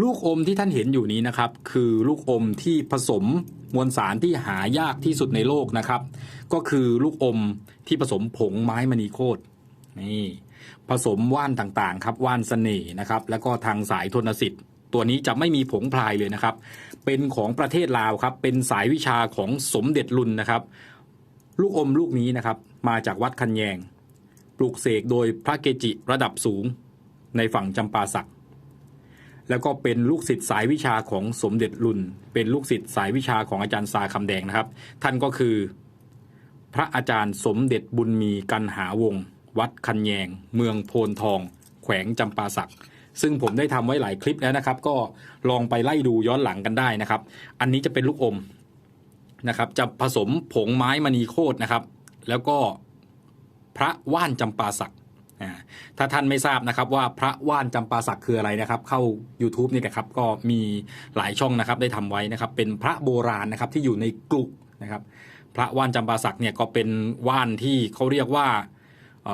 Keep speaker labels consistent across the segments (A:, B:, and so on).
A: ลูกอมที่ท่านเห็นอยู่นี้นะครับ คือลูกอมที่ผสมมวลสารที่หายากที่สุดในโลกนะครับ ก็คือลูกอมที่ผสมผงไม้มณีโคตรนี่ผสมว่านต่างๆครับว่านเสน่ห์นะครับ แล้วก็ทางสายทนสิทธิ์ ตัวนี้จะไม่มีผงพลายเลยนะครับ เป็นของประเทศลาวครับ เป็นสายวิชาของสมเด็จลุนนะครับ ลูกอมลูกนี้นะครับ มาจากวัดคันแยง ปลูกเสกโดยพระเกจิระดับสูงในฝั่งจำปาสัก แล้วก็เป็นลูกศิษย์สายวิชาของสมเด็จลุนเป็นลูกศิษย์สายวิชาของอาจารย์ซาคำแดงนะครับ ท่านก็คือ พระอาจารย์สมเด็จบุญมีกันหาวง วัดคันแยง เมืองโพนทอง แขวงจำปาสักซึ่งผมได้ทำไว้หลายคลิปแล้วนะครับ ก็ลองไปไล่ดูย้อนหลังกันได้นะครับ อันนี้จะเป็นลูกอมนะครับ จะผสมผงไม้มณีโคตรนะครับ แล้วก็พระว่านจำปาสัก ถ้าท่านไม่ทราบนะครับว่าพระว่านจำปาสักคืออะไรนะครับ เข้า YouTube นี่นะครับก็มีหลายช่องนะครับได้ทำไว้นะครับ เป็นพระโบราณนะครับที่อยู่ในกลุนะครับพระว่านจำปาสักเนี่ยก็เป็นว่านที่เขาเรียกว่า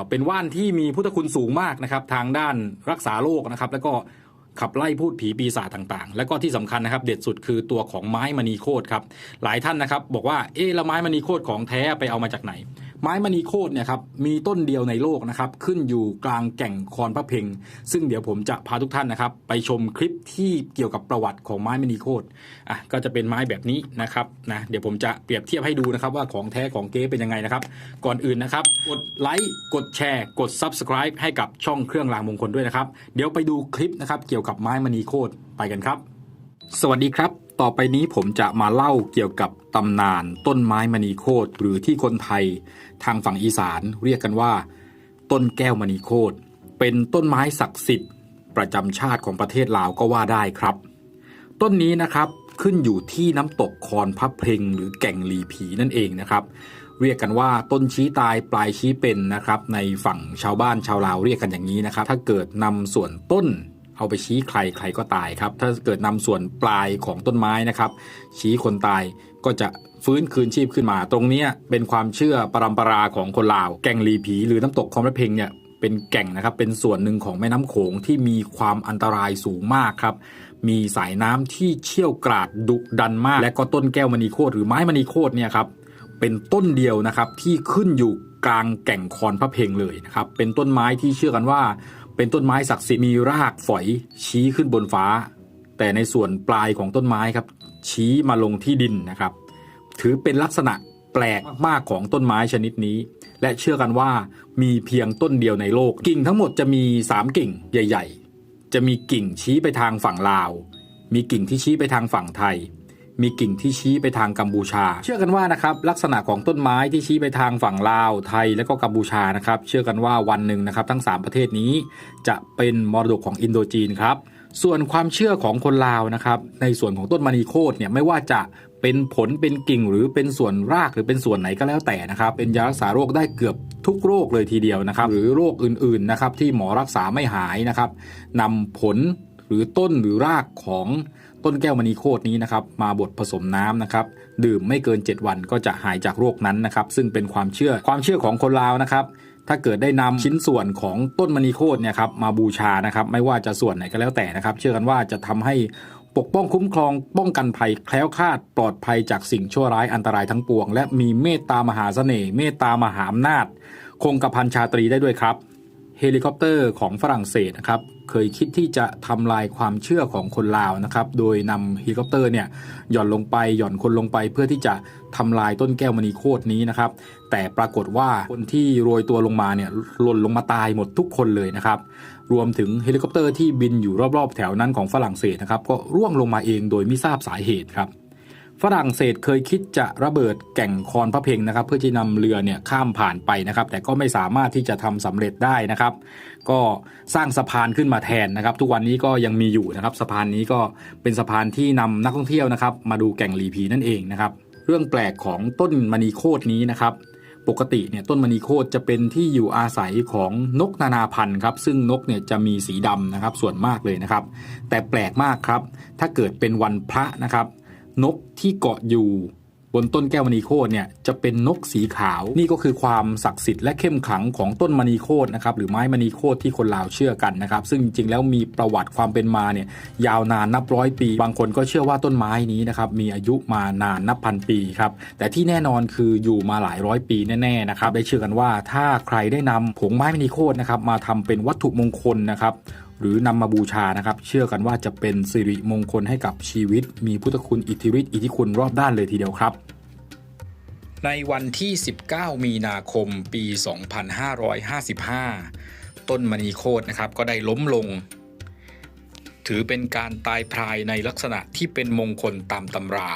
A: เป็นว่านที่มีพุทธคุณสูงมากนะครับ ทางด้านรักษาโรคนะครับ แล้วก็ขับไล่พูดผีปีศาจต่างๆ แล้วก็ที่สำคัญนะครับ เด็ดสุดคือตัวของไม้มณีโคตรครับหลายท่านนะครับ บอกว่าเอ๊ะล้วไม้มณีโคตรของแท้ไปเอามาจากไหน ไม้มณีโคตเนี่ยครับมีต้นเดียวในโลกนะครับขึ้นอยู่กลางแก่งคอนพระเพงซึ่งเดี๋ยวผมจะพาทุกท่านนะครับ ไปชมคลิปที่เกี่ยวกับประวัติของไม้มณีโคตอะก็จะเป็นไม้แบบนี้นะครับนะเดี๋ยวผมจะเปรียบเทียบให้ดูนะครับว่าของแท้ของเก๊เป็นยังไงนะครับ ก่อนอื่นนะครับ กดไลค์กดแชร์ กด Subscribe ให้กับช่องเครื่องรางมงคลด้วยนะครับ เดี๋ยวไปดูคลิปนะครับเกี่ยวกับไม้มณีโคตไปกันครับ สวัสดีครับ ต่อไปนี้ผมจะมาเล่าเกี่ยวกับตำนานต้นไม้มณีโคตรหรือที่คนไทย ทางฝั่งอีสานเรียกกันว่า ต้นแก้วมณีโคตรเป็นต้นไม้ศักดิ์สิทธิ์ ประจำชาติของประเทศลาวก็ว่าได้ครับ ต้นนี้นะครับขึ้นอยู่ที่น้ำตกคอนพระเพลงหรือแก่งหลีผีนั่นเองนะครับ เรียกกันว่าต้นชี้ตายปลายชี้เป็นนะครับ ในฝั่งชาวบ้านชาวลาวเรียกกันอย่างนี้นะครับ ถ้าเกิดนำส่วนต้น เอาไปชี้ใครใครก็ตายครับ ถ้าเกิดนำส่วนปลายของต้นไม้นะครับ ชี้คนตายก็จะฟื้นคืนชีพขึ้นมา ตรงนี้เป็นความเชื่อปรำปราของคนลาว แก่งลีผี หรือน้ำตกคอนพระเพงเนี่ยเป็นแก่งนะครับ เป็นส่วนหนึ่งของแม่น้ำโขงที่มีความอันตรายสูงมากครับ มีสายน้ำที่เชี่ยวกราดดุดันมาก และก็ต้นแก้วมณีโคตรหรือไม้มณีโคตรเนี่ยครับเป็นต้นเดียวนะครับที่ขึ้นอยู่กลางแก่งคอนพระเพงเลยนะครับ เป็นต้นไม้ที่เชื่อกันว่า เป็นต้นไม้ศักดิ์สิทธิ์มีรากฝอยชี้ขึ้นบนฟ้า แต่ในส่วนปลายของต้นไม้ครับ ชี้มาลงที่ดินนะครับ ถือเป็นลักษณะแปลกมากของต้นไม้ชนิดนี้ และเชื่อกันว่ามีเพียงต้นเดียวในโลก กิ่งทั้งหมดจะมี 3 กิ่งใหญ่ ๆ จะมีกิ่งชี้ไปทางฝั่งลาว มีกิ่งที่ชี้ไปทางฝั่งไทย มีกิ่งที่ชี้ไปทางกัมพูชา เชื่อกันว่านะครับลักษณะของต้นไม้ที่ชี้ไปทางฝั่งลาวไทยและก็กัมพูชานะครับเชื่อกันว่าวันหนึ่งนะครับทั้ง 3 ประเทศนี้ จะเป็นมรดกของอินโดจีนครับส่วนความเชื่อของคนลาวนะครับในส่วนของต้นมณีโคตรเนี่ยไม่ว่าจะเป็นผลเป็นกิ่งหรือเป็นส่วนรากหรือเป็นส่วนไหนก็แล้วแต่นะครับ เป็นยารักษาโรคได้เกือบทุกโรคเลยทีเดียวนะครับ หรือโรคอื่นๆนะครับที่หมอรักษาไม่หายนะครับนำผลหรือต้นหรือรากของ ต้นแก้วมณีโคตรนี้นะครับมาบดผสมน้ำนะครับดื่มไม่เกิน 7 วันก็จะหายจากโรคนั้นนะครับซึ่งเป็นความเชื่อความเชื่อของคนลาวนะครับถ้าเกิดได้นำชิ้นส่วนของต้นมณีโคตรเนี่ยครับมาบูชานะครับไม่ว่าจะส่วนไหนก็แล้วแต่นะครับ เชื่อกันว่าจะทำให้ปกป้องคุ้มครองป้องกันภัยแคล้วคลาดปลอดภัยจากสิ่งชั่วร้ายอันตรายทั้งปวง และมีเมตตามหาเสน่ห์เมตตามหาอำนาจ คงกระพันชาตรีได้ด้วยครับ เฮลิคอปเตอร์ของฝรั่งเศสนะครับเคยคิดที่จะทำลายความเชื่อของคนลาวนะครับโดยนำเฮลิคอปเตอร์เนี่ยหย่อนลงไปหย่อนคนลงไปเพื่อที่จะทำลายต้นแก้วมณีโคตรนี้นะครับแต่ปรากฏว่าคนที่โรยตัวลงมาเนี่ยหล่นลงมาตายหมดทุกคนเลยนะครับรวมถึงเฮลิคอปเตอร์ที่บินอยู่รอบๆ แถวนั้นของฝรั่งเศสนะครับก็ร่วงลงมาเองโดยไม่ทราบสาเหตุครับ ฝรั่งเศสเคยคิดจะระเบิดแก่งคอนพระเพงนะครับ เพื่อที่นำเรือเนี่ยข้ามผ่านไปนะครับ แต่ก็ไม่สามารถที่จะทำสำเร็จได้นะครับ ก็สร้างสะพานขึ้นมาแทนนะครับ ทุกวันนี้ก็ยังมีอยู่นะครับ สะพานนี้ก็เป็นสะพานที่นำนักท่องเที่ยวนะครับ มาดูแก่งลีผีนั่นเองนะครับ เรื่องแปลกของต้นมณีโคตรนี้นะครับปกติเนี่ยต้นมณีโคตจะเป็นที่อยู่อาศัยของนกนานาพันธุ์ครับซึ่งนกเนี่ยจะมีสีดำนะครับส่วนมากเลยนะครับ แต่แปลกมากครับ ถ้าเกิดเป็นวันพระนะครับ นกที่เกาะอยู่บนต้นแก้วมณีโคตเนี่ยจะเป็นนกสีขาว นี่ก็คือความศักดิ์สิทธิ์และเข้มขลังของต้นมณีโคตนะครับหรือไม้มณีโคตที่คนลาวเชื่อกันนะครับ ซึ่งจริงๆแล้วมีประวัติความเป็นมาเนี่ยยาวนานนับร้อยปี บางคนก็เชื่อว่าต้นไม้นี้นะครับมีอายุมานานนับพันปีครับแต่ที่แน่นอนคืออยู่มาหลายร้อยปีแน่ๆนะครับได้เชื่อกันว่าถ้าใครได้นำผงไม้มณีโคตนะครับมาทำเป็นวัตถุมงคลนะครับ หรือนำมาบูชานะครับ เชื่อกันว่าจะเป็นสิริมงคลให้กับชีวิต มีพุทธคุณอิทธิฤทธิ์อิทธิคุณรอบด้านเลยทีเดียวครับ ในวันที่ 19 มีนาคมปี 2555 ต้นมณีโคตนะครับก็ได้ล้มลง ถือเป็นการตายพรายในลักษณะที่เป็นมงคลตามตำรา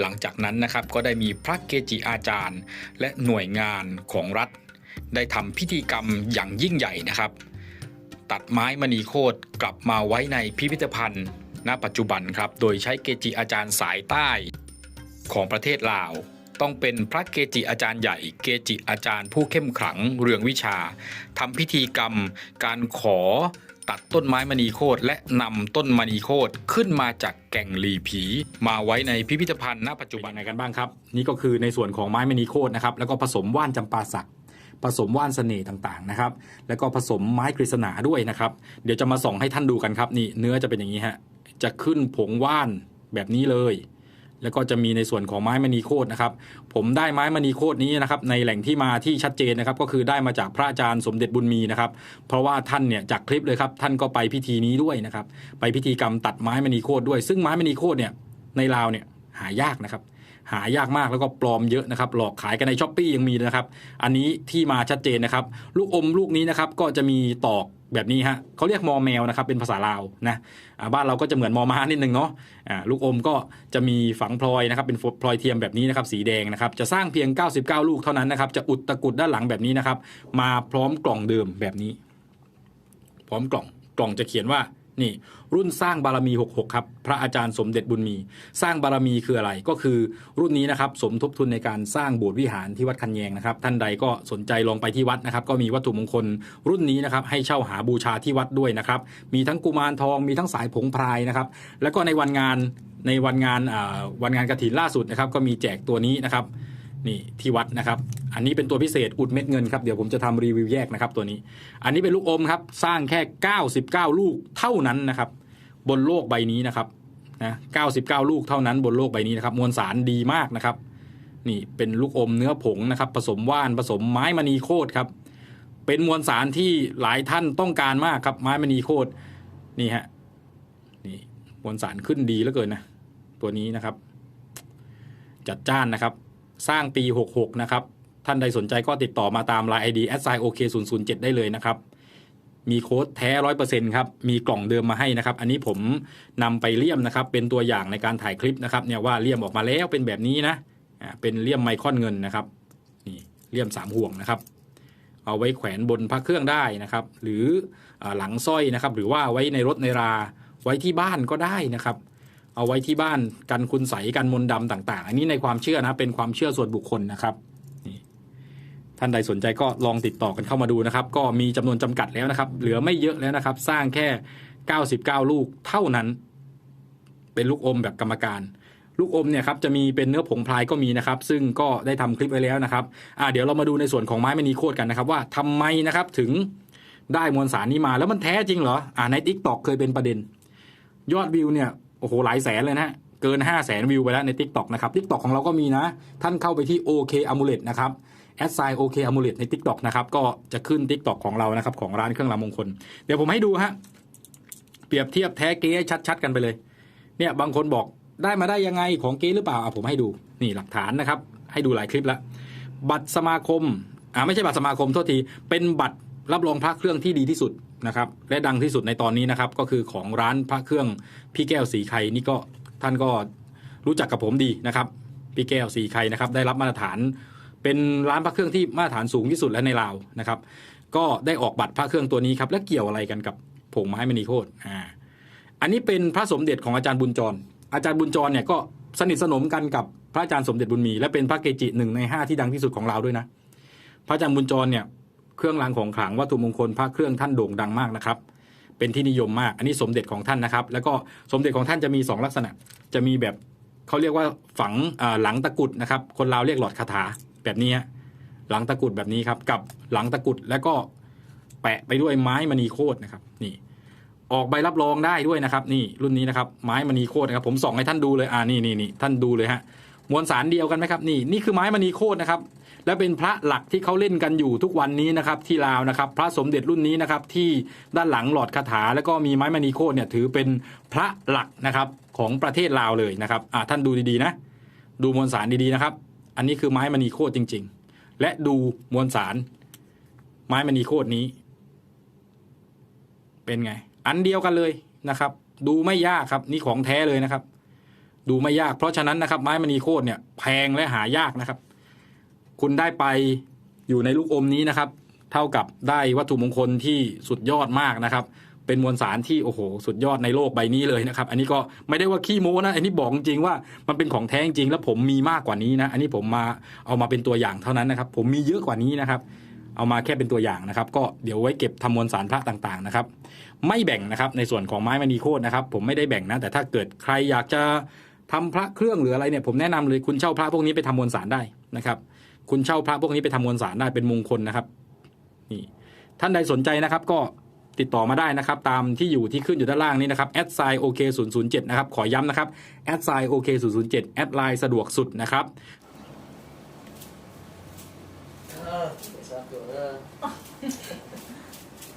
A: หลังจากนั้นนะครับก็ได้มีพระเกจิอาจารย์ และหน่วยงานของรัฐ ได้ทำพิธีกรรมอย่างยิ่งใหญ่นะครับ ตัดไม้มณีโคตกลับมาไว้ในพิพิธภัณฑ์ ณ ปัจจุบันครับ โดยใช้เกจิอาจารย์สายใต้ ของประเทศลาว ต้องเป็นพระเกจิอาจารย์ใหญ่ เกจิอาจารย์ผู้เข้มขลังเรืองวิชาทำพิธีกรรม การขอตัดต้นไม้มณีโคตและนำต้นมณีโคตขึ้นมาจากแก่งลีผี มาไว้ในพิพิธภัณฑ์ณ ปัจจุบันไหนกันบ้างครับ นี่ก็คือในส่วนของไม้มณีโคตนะครับแล้วก็ผสมว่านจำปาสัก ผสมว่านเสน่ห์ต่างๆนะครับ แล้วก็ผสมไม้กฤษณาด้วยนะครับ เดี๋ยวจะมาส่องให้ท่านดูกันครับนี่เนื้อจะเป็นอย่างนี้ฮะจะขึ้นผงว่านแบบนี้เลย แล้วก็จะมีในส่วนของไม้มณีโคตนะครับ ผมได้ไม้มณีโคตนี้นะครับ ในแหล่งที่มาที่ชัดเจนนะครับ ก็คือได้มาจากพระอาจารย์สมเด็จบุญมีนะครับ เพราะว่าท่านเนี่ยจากคลิปเลยครับ ท่านก็ไปพิธีนี้ด้วยนะครับ ไปพิธีกรรมตัดไม้มณีโคตด้วย ซึ่งไม้มณีโคตเนี่ยในลาวเนี่ยหายากนะครับ หายากมากแล้วก็ปลอมเยอะนะครับหลอกขายกันในช้อปปียังมีนะครับอันนี้ที่มาชัดเจนนะครับลูกอมลูกนี้นะครับก็จะมีตอกแบบนี้ฮะเขาเรียกมอแมวนะครับเป็นภาษาลาวนะบ้านเราก็จะเหมือนมอม้านิดนึงเนาะลูกอมก็จะมีฝังพลอยนะครับเป็นพลอยเทียมแบบนี้นะครับสีแดงนะครับจะสร้างเพียง 99 ลูกเท่านั้นนะครับจะอุดตะกุดด้านหลังแบบนี้นะครับมาพร้อมกล่องเดิมแบบนี้ พร้อมกล่องกล่องจะเขียนว่า นี่ รุ่นสร้างบารมี 66 ครับ พระอาจารย์สมเด็จบุญมี สร้างบารมีคืออะไรก็คือรุ่นนี้นะครับ สมทบทุนในการสร้างโบสถ์วิหารที่วัดคันแยงนะครับ ท่านใดก็สนใจลองไปที่วัดนะครับ ก็มีวัตถุมงคลรุ่นนี้นะครับ ให้เช่าหาบูชาที่วัดด้วยนะครับ มีทั้งกุมารทองมีทั้งสายผงพรายนะครับ แล้วก็ในวันงานในวันงานวันงานกระถินล่าสุดนะครับ ก็มีแจกตัวนี้นะครับ นี่ที่วัดนะครับ อันนี้เป็นตัวพิเศษอุดเม็ดเงินครับ เดี๋ยวผมจะทำรีวิวแยกนะครับตัวนี้ อันนี้เป็นลูกอมครับ สร้างแค่ 99 ลูกเท่านั้นนะครับ บนโลกใบนี้นะครับนะ99 ลูกเท่านั้นบนโลกใบนี้นะครับ มวลสารดีมากนะครับ นี่เป็นลูกอมเนื้อผงนะครับ ผสมว่านผสมไม้มณีโคตรครับ เป็นมวลสารที่หลายท่านต้องการมากครับไม้มณีโคตรนี่ฮะนี่มวลสารขึ้นดีเหลือเกินนะตัวนี้นะครับ จัดจ้านนะครับ สร้างปี 66 นะครับ ท่านใดสนใจก็ติดต่อมาตาม Line ID s i o k 0 0 7ได้เลยนะครับ มีโค้ดแท้ร้อยเปอร์เซ็นต์ครับ มีกล่องเดิมมาให้นะครับ อันนี้ผมนำไปเลี่ยมนะครับ เป็นตัวอย่างในการถ่ายคลิปนะครับ เนี่ยว่าเลี่ยมออกมาแล้วเป็นแบบนี้นะอ่าเป็นเลี่ยมไมคอนเงินนะครับ นี่เลี่ยมสามห่วงนะครับ เอาไว้แขวนบนพระเครื่องได้นะครับ หรืออหลังสร้อยนะครับ หรือว่าไว้ในรถในรา ไว้ที่บ้านก็ได้นะครับ เอาไว้ที่บ้านกันคุณใสกันมนต์ดำต่าง ๆ อันนี้ในความเชื่อนะเป็นความเชื่อส่วนบุคคลนะครับท่านใดสนใจก็ลองติดต่อกันเข้ามาดูนะครับ ก็มีจำนวนจำกัดแล้วนะครับ เหลือไม่เยอะแล้วนะครับ สร้างแค่ 99 ลูกเท่านั้น เป็นลูกอมแบบกรรมการ ลูกอมเนี่ยครับจะมีเป็นเนื้อผงพลายก็มีนะครับ ซึ่งก็ได้ทำคลิปไว้แล้วนะครับอ่าเดี๋ยวเรามาดูในส่วนของไม้มณีโคตรกันนะครับว่าทำไมนะครับถึงได้มวลสารนี้มาแล้วมันแท้จริงเหรออ่าในทิกตอกเคยเป็นประเด็น ยอดวิวเนี่ย อ้โหหลายแสนเลยนะเกิน 5 0 0แสนวิวไปแล้วใน Tik t o อกนะครับ Tik t o อกของเราก็มีนะ ท่านเข้าไปที่ OK Amulet นะครับแอดไซ OK Amulet ใน Tik t o อกนะครับก็จะขึ้น Tik t o อกของเรานะครับของร้านเครื่องรางมงคล เดี๋ยวผมให้ดูฮะเปรียบเทียบแท้เก๊ชัด ๆ กันไปเลย เนี่ยบางคนบอกได้มาได้ยังไงของเก๊หรือเปล่าอะผมให้ดูนี่หลักฐานนะครับ ให้ดูหลายคลิปแล้วบัตรสมาคมอ่าไม่ใช่บัตรสมาคมโทษทีเป็นบัตรรับรองพระเครื่องที่ดีที่สุด นะครับและดังที่สุดในตอนนี้นะครับก็คือของร้านพระเครื่องพี่แก้วสีไข่นี่ก็ท่านก็รู้จักกับผมดีนะครับพี่แก้วสีไข่นะครับได้รับมาตรฐานเป็นร้านพระเครื่องที่มาตรฐานสูงที่สุดและในลาวนะครับ ก็ได้ออกบัตรพระเครื่องตัวนี้ครับแล้วเกี่ยวอะไรกันกับผงไม้มณีโคตรอ่าอันนี้เป็นพระสมเด็จของอาจารย์บุญจร อาจารย์บุญจรเนี่ยก็สนิทสนมกันกับพระอาจารย์สมเด็จบุญมี และเป็นพระเกจิหนึ่งในห้าที่ดังที่สุดของเราวด้วยนะ พระอาจารย์บุญจรเนี่ย เครื่องรางของขลังวัตถุมงคลพระเครื่องท่านโด่งดังมากนะครับ เป็นที่นิยมมาก อันนี้สมเด็จของท่านนะครับ แล้วก็สมเด็จของท่านจะมีสองลักษณะ จะมีแบบเขาเรียกว่าฝังหลังตะกุดนะครับ คนลาวเรียกหลอดคาถาแบบนี้หลังตะกุดแบบนี้ครับ กับหลังตะกุดแล้วก็แปะไปด้วยไม้มณีโคตรนะครับ นี่ ออกใบรับรองได้ด้วยนะครับ นี่รุ่นนี้นะครับ ไม้มณีโคตรนะครับ ผมส่องให้ท่านดูเลยอ่านี่นี่นี่ท่านดูเลยฮะมวลสารเดียวกันไหมครับ นี่นี่คือไม้มณีโคตรนะครับ และเป็นพระหลักที่เขาเล่นกันอยู่ทุกวันนี้นะครับที่ลาวนะครับ พระสมเด็จรุ่นนี้นะครับที่ด้านหลังหลอดคาถา แล้วก็มีไม้มณีโคเนี่ยถือเป็นพระหลักนะครับของประเทศลาวเลยนะครับท่านดูดีๆนะดูมวลสารดีๆนะครับ อันนี้คือไม้มณีโคจริง ๆ และดูมวลสาร ไม้มณีโคตรนี้ เป็นไง อันเดียวกันเลยนะครับ ดูไม่ยากครับ นี่ของแท้เลยนะครับ ดูไม่ยาก เพราะฉะนั้นนะครับ ไม้มณีโคตรเนี่ยแพงและหายากนะครับ คุณได้ไปอยู่ในลูกอมนี้นะครับ เท่ากับได้วัตถุมงคลที่สุดยอดมากนะครับ เป็นมวลสารที่โอ้โห สุดยอดในโลกใบนี้เลยนะครับ อันนี้ก็ไม่ได้ว่าขี้โม้นะ อันนี้บอกจริงว่ามันเป็นของแท้จริงแล้วผมมีมากกว่านี้นะ อันนี้ผมมาเอามาเป็นตัวอย่างเท่านั้นนะครับ ผมมีเยอะกว่านี้นะครับเอามาแค่เป็นตัวอย่างนะครับ ก็เดี๋ยวไว้เก็บทำมวลสารพระต่างๆนะครับ ไม่แบ่งนะครับในส่วนของไม้มณีโคตรนะครับ ผมไม่ได้แบ่งนะ แต่ถ้าเกิดใครอยากจะทำพระเครื่องหรืออะไรเนี่ยผมแนะนำเลยคุณเช่าพระพวกนี้ไปทำมวลสารได้นะครับ คุณเช่าพระพวกนี้ไปทำมวลสารได้เป็นมงคลนะครับนี่ท่านใดสนใจนะครับ ก็ติดต่อมาได้นะครับ ตามที่อยู่ที่ขึ้นอยู่ด้านล่างนี้นะครับแอดไซโอเคศูนย์ศูนย์เจ็ดนะครับขอย้ำนะครับแอดไซโอเคศูนย์ศูนย์เจ็ดแอดไลน์สะดวกสุดนะครับ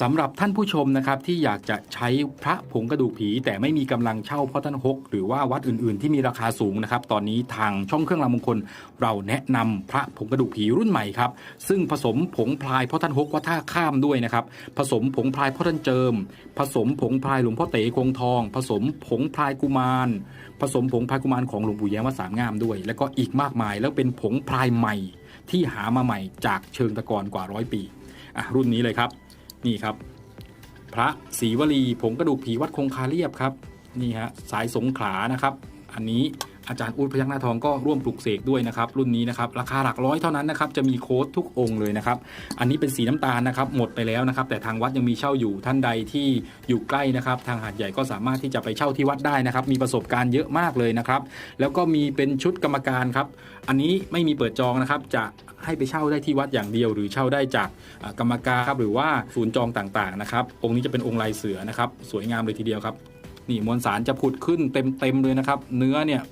B: สำ
A: หรับท่านผู้ชมนะครับที่อยากจะใช้พระผงกระดูกผี แต่ไม่มีกำลังเช่าพ่อท่านฮกหรือว่าวัดอื่นๆ ที่มีราคาสูงนะครับตอนนี้ทางช่องเครื่องรางมงคล เราแนะนำพระผงกระดูกผีรุ่นใหม่ครับซึ่งผสมผงพลายพ่อท่านฮกวัดท่าข้ามด้วยนะครับผสมผงพลายพ่อท่านเจิม ผสมผงพลายหลวงพ่อเต๋คงทอง ผสมผงพลายกุมาร ผสมผงพลายกุมารของหลวงปู่แย้มวัดสามงามด้วย แล้วก็อีกมากมาย แล้วเป็นผงพลายใหม่ที่หามาใหม่จากเชิงตะกอนกว่าร้อยปีรุ่นนี้เลยครับ นี่ครับ พระศรีวลีผงกระดูกผีวัดคงคาเรียบครับ นี่ฮะสายสงขลานะครับ อันนี้ อาจารย์อูดพยักหน้าทองก็ร่วมปลุกเสกด้วยนะครับ รุ่นนี้นะครับ ราคาหลักร้อยเท่านั้นนะครับ จะมีโค้ดทุกองค์เลยนะครับ อันนี้เป็นสีน้ำตาลนะครับ หมดไปแล้วนะครับ แต่ทางวัดยังมีเช่าอยู่ท่านใดที่อยู่ใกล้นะครับ ทางหาดใหญ่ก็สามารถที่จะไปเช่าที่วัดได้นะครับ มีประสบการณ์เยอะมากเลยนะครับ แล้วก็มีเป็นชุดกรรมการครับ อันนี้ไม่มีเปิดจองนะครับ จะให้ไปเช่าได้ที่วัดอย่างเดียว หรือเช่าได้จากกรรมการครับหรือว่าศูนย์จองต่างๆนะครับ องค์นี้จะเป็นองค์ลายเสือนะครับ สวยงามเลยทีเดียวครับ นี่มวลสารจะผุดขึ้นเต็มๆเลยนะครับ เนื้อเนี่ย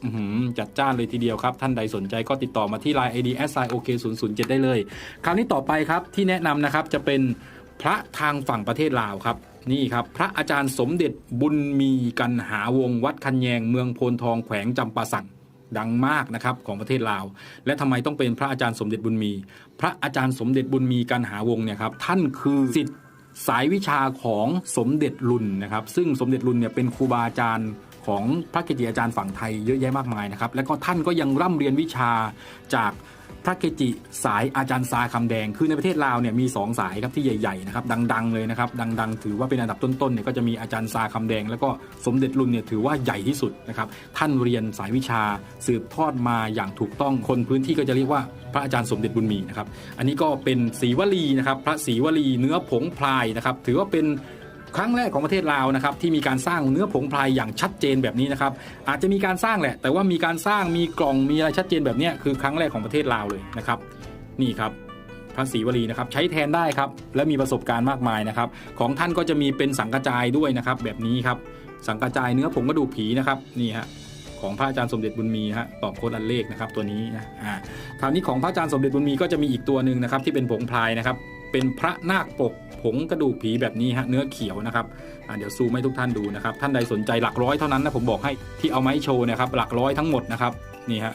A: จัดจ้านเลยทีเดียวครับ ท่านใดสนใจก็ติดต่อมาที่ Line ID s i o k 0 0 7ได้เลย คราวนี้ต่อไปครับที่แนะนำนะครับจะเป็นพระทางฝั่งประเทศลาวครับนี่ครับ พระอาจารย์สมเด็จบุญมีกันหาวงวัดคันแยงเมืองโพนทองแขวงจำปาสักดังมากนะครับของประเทศลาว และทำไมต้องเป็นพระอาจารย์สมเด็จบุญมี พระอาจารย์สมเด็จบุญมีกันหาวงเนี่ยครับท่านคือสิทธิ สายวิชาของสมเด็จลุนนะครับ ซึ่งสมเด็จลุนเนี่ยเป็นครูบาอาจารย์ของพระเกจิอาจารย์ฝั่งไทยเยอะแยะมากมายนะครับ แล้วก็ท่านก็ยังร่ำเรียนวิชาจาก พระเกจิสายอาจารย์ซาคำแดง คือในประเทศลาวเนี่ยมีสองสายครับที่ใหญ่ๆนะครับดัง ๆ เลยนะครับดัง ๆ ถือว่าเป็นอันดับต้นๆเนี่ยก็จะมีอาจารย์ซาคำแดง แล้วก็สมเด็จลุนเนี่ยถือว่าใหญ่ที่สุดนะครับท่านเรียนสายวิชาสืบทอดมาอย่างถูกต้องคนพื้นที่ก็จะเรียกว่าพระอาจารย์สมเด็จบุญมีนะครับอันนี้ก็เป็นศรีวลีนะครับพระศรีวลีเนื้อผงพลายนะครับถือว่าเป็น ครั้งแรกของประเทศลาวนะครับที่มีการสร้างเนื้อผงพลายอย่างชัดเจนแบบนี้นะครับอาจจะมีการสร้างแหละ แต่ว่ามีการสร้างมีกล่องมีอะไรชัดเจนแบบเนี้ยคือครั้งแรกของประเทศลาวเลยนะครับ นี่ครับพระศรีวลีนะครับใช้แทนได้ครับและมีประสบการณ์มากมายนะครับ ของท่านก็จะมีเป็นสังกระจายด้วยนะครับ แบบนี้ครับสังกระจายเนื้อผงกระดูกผีนะครับนี่ฮะของพระอาจารย์สมเด็จบุญมีฮะตอบโค้ดอันเลขนะครับตัวนี้นะอ่าคราวนี้ของพระอาจารย์สมเด็จบุญมีก็จะมีอีกตัวหนึ่งนะครับที่เป็นผงพลายนะครับ เป็นพระนาคปกผงกระดูกผีแบบนี้ฮะเนื้อเขียวนะครับเดี๋ยวซูมให้ทุกท่านดูนะครับ ท่านใดสนใจหลักร้อยเท่านั้นนะผมบอกให้ที่เอาไม้โชว์นะครับ หลักร้อยทั้งหมดนะครับนี่ฮะ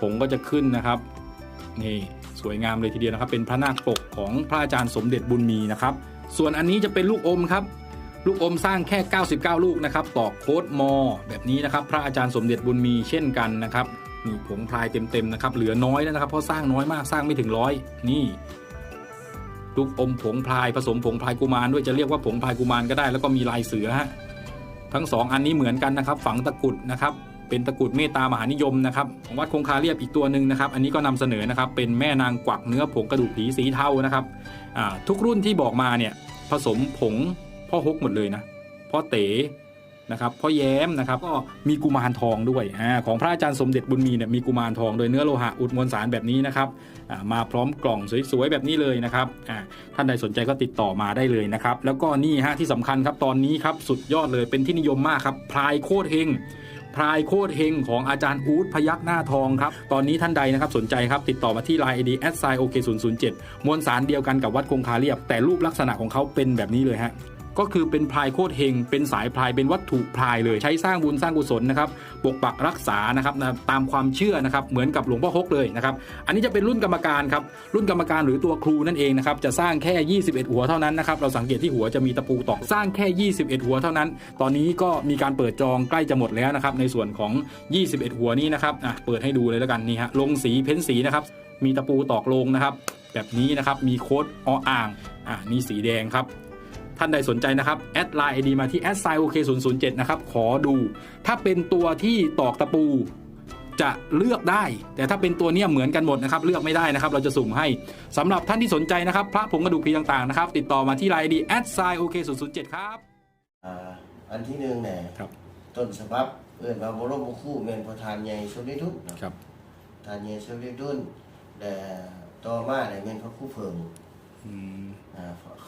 A: ผงก็จะขึ้นนะครับนี่สวยงามเลยทีเดียวนะครับ เป็นพระนาคปกของพระอาจารย์สมเด็จบุญมีนะครับ ส่วนอันนี้จะเป็นลูกอมครับ ลูกอมสร้างแค่ 99 ลูกนะครับต่อโค้ดมอ แบบนี้นะครับ พระอาจารย์สมเด็จบุญมีเช่นกันนะครับนี่ผงพลายเต็มๆนะครับเหลือน้อยแล้วนะครับเพราะสร้างน้อยมากสร้างไม่ถึงร้อยนี่ ลูกอมผงพลายผสมผงพลายกุมารด้วยจะเรียกว่าผงพลายกุมารก็ได้ แล้วก็มีลายเสือฮะทั้งสองอันนี้เหมือนกันนะครับ ฝังตะกุดนะครับเป็นตะกุดเมตตามหานิยมนะครับของวัดคงคาเรียบอีกตัวหนึ่งนะครับ อันนี้ก็นำเสนอนะครับ เป็นแม่นางกวักเนื้อผงกระดูกผีสีเทานะครับทุกรุ่นที่บอกมาเนี่ยผสมผงพ่อฮกหมดเลยนะพ่อเต๋ นะครับพ่อแย้มนะครับก็มีกุมารทองด้วยอของพระอาจารย์สมเด็จบุญมีเนี่ยมีกุมารทอง โดยเนื้อโลหะอุดมวลสารแบบนี้นะครับมาพร้อมกล่องสวยๆแบบนี้เลยนะครับท่านใดสนใจก็ติดต่อมาได้เลยนะครับ แล้วก็นี่ฮะที่สำคัญครับตอนนี้ครับสุดยอดเลยเป็นที่นิยมมากครับพลายโคตรเฮงพลายโคตรเฮงของอาจารย์อู๊ดพยักหน้าทองครับ ตอนนี้ท่านใดนะครับสนใจครับ ติดต่อมาที่ Line ID s i o k 0 0 7มวลสารเดียวกันกับวัดคงคาเรียบ แต่รูปลักษณะของเขาเป็นแบบนี้เลยฮะ ก็คือเป็นพลายโคตรเฮง เป็นสายพลายเป็นวัตถุพลายเลยใช้สร้างบุญสร้างกุศลนะครับปกปักรักษานะครับนะตามความเชื่อนะครับเหมือนกับหลวงพ่อฮกเลยนะครับอันนี้จะเป็นรุ่นกรรมการครับรุ่นกรรมการหรือตัวครูนั่นเองนะครับจะสร้างแค่ 21 หัวเท่านั้นนะครับเราสังเกตที่หัวจะมีตะปูตอกสร้างแค่ 21 หัวเท่านั้น ตอนนี้ก็มีการเปิดจองใกล้จะหมดแล้วนะครับในส่วนของ 21 หัวนี้นะครับอะเปิดให้ดูเลยแล้วกันนี่ฮะลงสีเพ้นสีนะครับมีตะปูตอกลงนะครับแบบนี้นะครับมีโค้ดออ่างอ่านี่สีแดงครับ ท่านใดสนใจนะครับแอดไลน์ไอดีมาที่แอดไซโอเค0 0 7นะครับขอดู ถ้าเป็นตัวที่ตอกตะปูจะเลือกได้ แต่ถ้าเป็นตัวเนี้ยเหมือนกันหมดนะครับ เลือกไม่ได้นะครับ เราจะสุ่มให้สำหรับท่านที่สนใจนะครับ พระผงกระดูกผีต่างๆนะครับ ติดต่อมาที่ไลน์ไอดีแอดไซโอเค0 0 7ครับ
C: อ่าอันที่หนึ่งเนี่ย
A: ครับ
C: ต้นฉบับเอื่นว่าบรมครู่เมนพระทานใหญ่สุริทุนเนาะ
A: ครับ
C: ทานใหญ่สุริทุนแต่ต่อมาเนี่ยเมนพระคู่เพิง
A: อืม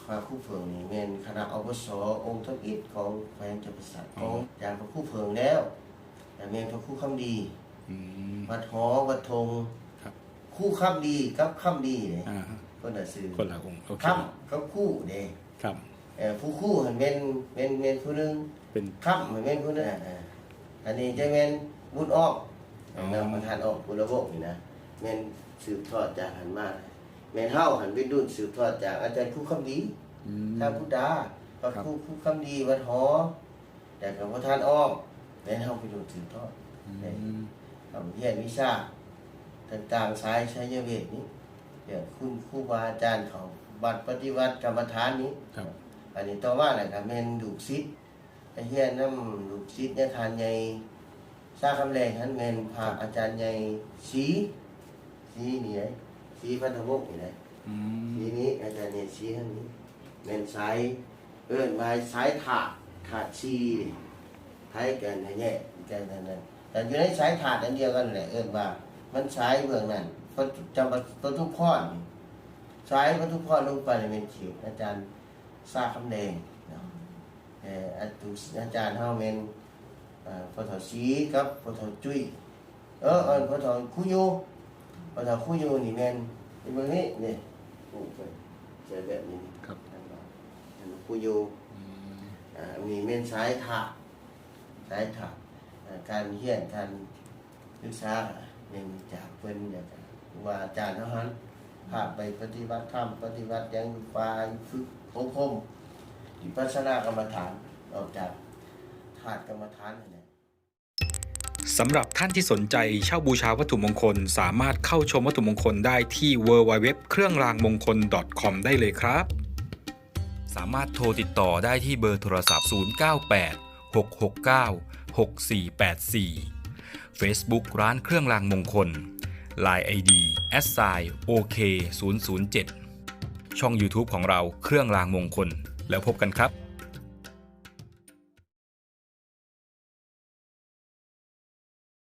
C: อ่าพระคู่เพิงนี่เมนคณะอปสองค์ทัพอิฐของแขวงจำปาสักของจางพระคู่เพิงแล้วแต่เมนพระคู่คำดี
A: อืม
C: วัดหอวัดธง
A: ครับ
C: คู่คำดีกับคำดีเนี่ย
A: อ่า
C: คนละซื้อ
A: คนละองค์โอเค
C: คำกับคู่เด้
A: ครับ
C: เอ่อผู้คู่หันเป็นเป็นเป็นผู้หนึง
A: เป็น
C: คำหันเป็นผู้หนึงอ่าอันนี้จะเป็นบุญออก
A: อ๋อ
C: นำประธานออกบุญระบบนี่นะเมนสืบทอดจากหันมาเมนเฮาหันเป็นดุนสืบทอดจากอาจารย์คู่คำดี
A: อืม
C: ทางพุทธาพระ
A: ครับ
C: คู่คู่คำดีวัดหอแต่กับประธานออกเมนเฮาเป็นดุนสืบทอด
A: อืม
C: ทำเรียนวิชาต่างๆสายใช้ยเวทนี้เดี๋ยวคุณครูบาอาจารย์เขาบัตรปฏิวัติกรรมฐานนี้
A: ครับ
C: อันนี้ต่อมาแหละครับแม่นดูกซิดไอ้เฮียนน้ำดูกซิดเนี่ยทานใหญ่ซาคำแรงท่านแม่นพาอาจารย์ใหญ่สีสีนี่ไงสีพันธวกนี่ไง
A: อืม
C: สีนี้อาจารย์เนี่ยสีท่านนี้ แม่นสายเอิ้นมาสายถาดถาดชีนี่ไทยกันเนี่ยแย่กันนั่นนั่นแต่อยู่ในสายถาดอันเดียวกันแหละเอิ้นว่า มันสายเบื้องนั้นเพราะจำประทุกข้อนนี่สายประทุกข้อนลงไปเนี่ยเป็นเขีดอาจารย์ซาคำแดงเนาะเอ่ออาตุอาจารย์เฮาเมนเอ่อพอถอสีกับพอถอจุ้ยเออเออพอถอคุยูพอถอคุยูนี่แมนเป็นเบอร์นี้นี่โอ้ยเจอแบบนี้
A: ครับ
C: อันว่าอันคุยู
A: อืม
C: อ่ามีเมนสายถาสายถาอ่าการเฮียนการศึกษาเนี่ยมีจากเพิ่นเนี่ยจ้ะว่าอาจารย์เฮาหันพาไปปฏิบัติธรรมปฏิบัติอยังอยู่ป่าอยู่ฝึกอบรมวิปัสสนากรรมฐานออกจากธาตุกรรมฐานนั่นแหละ
A: สำหรับท่านที่สนใจเช่าบูชาวัตถุมงคล สามารถเข้าชมวัตถุมงคลได้ที่ www เครื่องรางมงคล .com ได้เลยครับ สามารถโทรติดต่อได้ที่เบอร์โทรศัพท์ 098 669 6484 Facebook ร้านเครื่องรางมงคล Line ID s i OK 007ช่อง YouTube ของเราเครื่องรางมงคล แล้วพบกันครับ